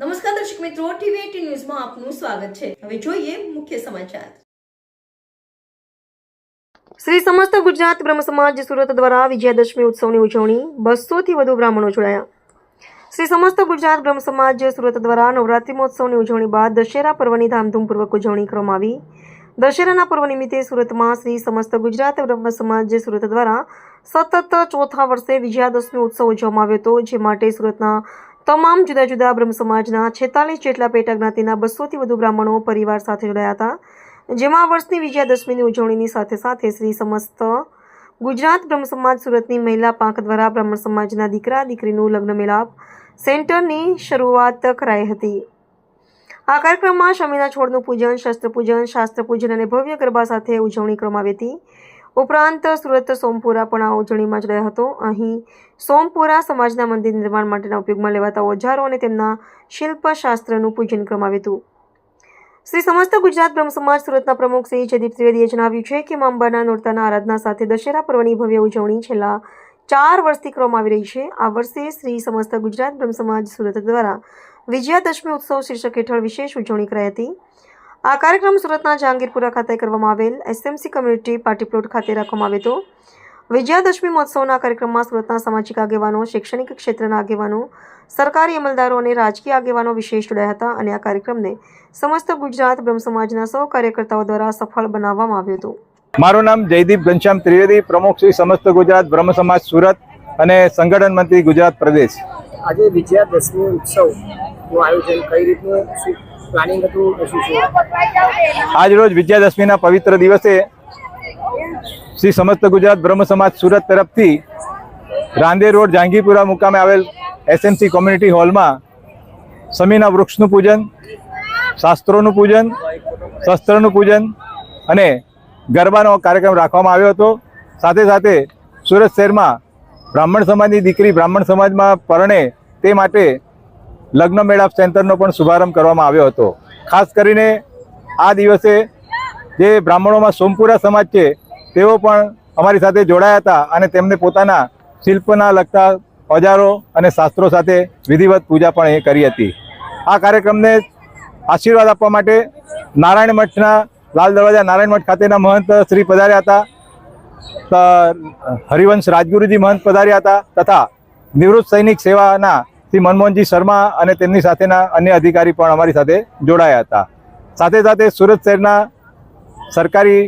નમસ્કાર દર્શક મિત્રો, ટીવી ન્યૂઝમાં આપનું સ્વાગત છે. હવે જોઈએ મુખ્ય સમાચાર. શ્રી સમસ્ત ગુજરાત બ્રહ્મ સમાજ સુરત દ્વારા વિજયાદશમી ઉત્સવની ઉજવણી બસોથી વધુ બ્રાહ્મણો જોડાયા. શ્રી સમસ્ત ગુજરાત બ્રહ્મ સમાજ સુરત દ્વારા નવરાત્રિ મહોત્સવની ઉજવણી બાદ દશેરા પર્વની ધામધૂમપૂર્વક ઉજવણી કરવામાં આવી. દશેરાના પર્વ નિમિત્તે સુરતમાં શ્રી સમસ્ત ગુજરાત બ્રહ્મ સમાજ સુરત દ્વારા સતત ચોથા વર્ષે વિજયાદશમી ઉત્સવ ઉજવવામાં આવ્યો હતો, જે માટે સુરતના તમામ જુદા જુદા બ્રહ્મ સમાજના છેતાલીસ જેટલા પેટા જ્ઞાતિના બસોથી વધુ બ્રાહ્મણો પરિવાર સાથે જોડાયા હતા, જેમાં વર્ષની વિજયાદશમીની ઉજવણીની સાથે સાથે શ્રી સમસ્ત ગુજરાત બ્રહ્મ સમાજ સુરતની મહિલા પાંખ દ્વારા બ્રાહ્મણ સમાજના દીકરા દીકરીનું લગ્ન મેળાપ સેન્ટરની શરૂઆત કરાઈ હતી. આ કાર્યક્રમમાં શમીના છોડનું પૂજન શસ્ત્ર પૂજન શાસ્ત્ર પૂજન અને ભવ્ય ગરબા સાથે ઉજવણી કરવામાં આવી હતી. ઉપરાંત સુરત સોમપુરા પણ આ ઉજવણીમાં જ રહ્યો હતો. અહીં સોમપુરા સમાજના મંદિર નિર્માણ માટેના ઉપયોગમાં લેવાતા ઓજારો અને તેમના શિલ્પશાસ્ત્રનું પૂજન કરવામાં આવ્યું હતું. શ્રી સમસ્ત ગુજરાત બ્રહ્મ સમાજ સુરતના પ્રમુખ શ્રી જયદીપ ત્રિવેદીએ જણાવ્યું છે કે મા અંબાના નોરતાના આરાધના સાથે દશેરા પર્વની ભવ્ય ઉજવણી છેલ્લા ચાર વર્ષથી કરવામાં આવી રહી છે. આ વર્ષે શ્રી સમસ્ત ગુજરાત બ્રહ્મ સમાજ સુરત દ્વારા વિજયાદશમી ઉત્સવ શીર્ષક હેઠળ વિશેષ ઉજવણી કરાઈ હતી. આ કાર્યક્રમ સુરતના જહાંગીરપુરા ખાતે કરવામાં આવેલ એસએમસી કમ્યુનિટી પાર્ટી પ્લોટ ખાતે રાખવામાં આવ્યો હતો. વિજયાદશમી મહોત્સવના કાર્યક્રમમાં સુરતના સામાજિક આગેવાનો શૈક્ષણિક ક્ષેત્રના આગેવાનો સરકારી અમલદારો અને રાજકીય આગેવાનો વિશેષ જોડાયા હતા અને આ કાર્યક્રમને સમસ્ત ગુજરાત બ્રહ્મ સમાજના સૌ કાર્યકર્તાઓ દ્વારા સફળ બનાવવામાં આવ્યો હતો. મારું નામ જયદીપ ઘનશ્યામ ત્રિવેદી પ્રમુખ શ્રી સમસ્ત ગુજરાત બ્રહ્મ સમાજ સુરત અને સંગઠન મંત્રી ગુજરાત પ્રદેશ. આજે વિજયાદશમી ઉત્સવનું આયોજન કઈ રીતનું પ્લાનિંગ હતું શું છે? આજ રોજ વિજયાદશમીના પવિત્ર દિવસે શ્રી સમસ્ત ગુજરાત બ્રહ્મ સમાજ સુરત તરફથી રાંદેર રોડ જાંગીપુરા મુકામે આવેલ એસએમસી કોમ્યુનિટી હોલમાં સમીના વૃક્ષનું પૂજન, શાસ્ત્રોનું પૂજન, શસ્ત્રનું પૂજન અને ગરબાનો કાર્યક્રમ રાખવામાં આવ્યો હતો. સાથે સાથે સુરત શહેરમાં બ્રાહ્મણ સમાજની દીકરી બ્રાહ્મણ સમાજમાં પરણે તે માટે લગ્ન મેળાપ સેન્ટરનો પણ શુભારંભ કરવામાં આવ્યો હતો. ખાસ કરીને આ દિવસે જે બ્રાહ્મણોમાં સોમપુરા સમાજ છે, તેઓ પણ અમારી સાથે જોડાયા હતા અને તેમને પોતાના શિલ્પના લગતા ઓજારો અને શાસ્ત્રો સાથે વિધિવત પૂજા પણ એ કરી હતી. આ કાર્યક્રમને આશીર્વાદ આપવા માટે નારાયણ મઠના, લાલ દરવાજા નારાયણ મઠ ખાતેના મહંત શ્રી પધાર્યા હતા હરિવંશ રાજગુરુજી મહંત પધાર્યા હતા તથા નિવૃત્ત સૈનિક સેવાના શ્રી મનમોહનજી શર્મા અને તેમની સાથેના અન્ય અધિકારી પણ અમારી સાથે જોડાયા હતા. સાથે સાથે સુરત શહેરના સરકારી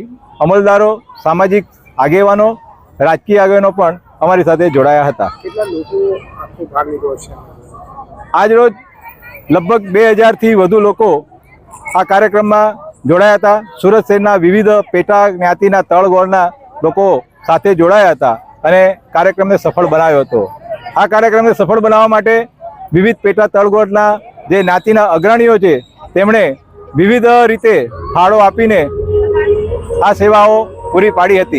અમલદારો સામાજિક આગેવાનો રાજકીય આગેવાનો પણ અમારી સાથે જોડાયા હતા. આજરોજ લગભગ બે હજારથી વધુ લોકો આ કાર્યક્રમમાં જોડાયા હતા. સુરત શહેરના વિવિધ પેટા જ્ઞાતિના તળગોળના લોકો સાથે જોડાયા હતા અને કાર્યક્રમને સફળ બનાવ્યો હતો. આ કાર્યક્રમને સફળ બનાવવા માટે વિવિધ પેટા તળગોળના જે જ્ઞાતિના અગ્રણીઓ છે, તેમણે વિવિધ રીતે ફાળો આપીને આ સેવાઓ પૂરી પાડી હતી.